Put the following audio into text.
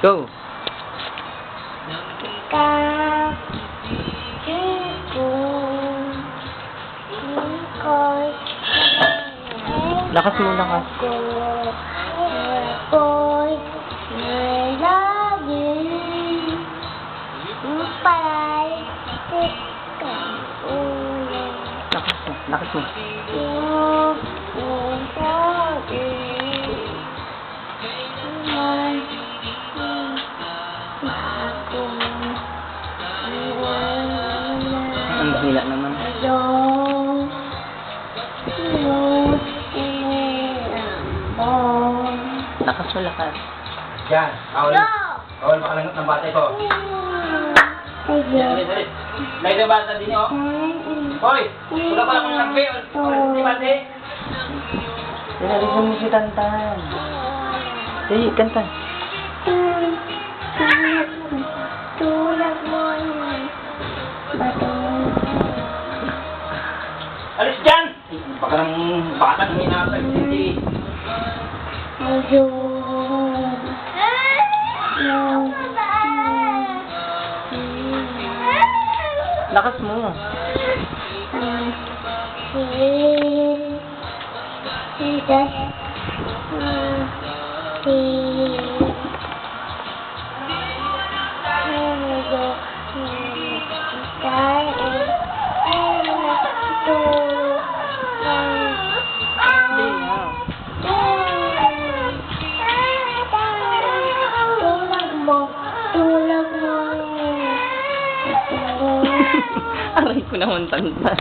Go! Lakas mo, lakas. Ako'y nalagi Upay Tikang ulo Lakas mo, lakas mo. Lakas mo. Ang hila naman. Yung, Lakas mo, lakas. Yan. Bawal. Go! Bawal makalangot ng bata ito. Dali, dali. Dali ng bata din oh. Hoy! Wala pa akong nagbe. Wala si bate. Pinalisan mo si Tantan. Sige, kanta. Tulad mo. Batong Alis dyan! Baka ng batang hinatag hindi. ayun. Lakas mo. Hindi Aray ko naman, Tantan.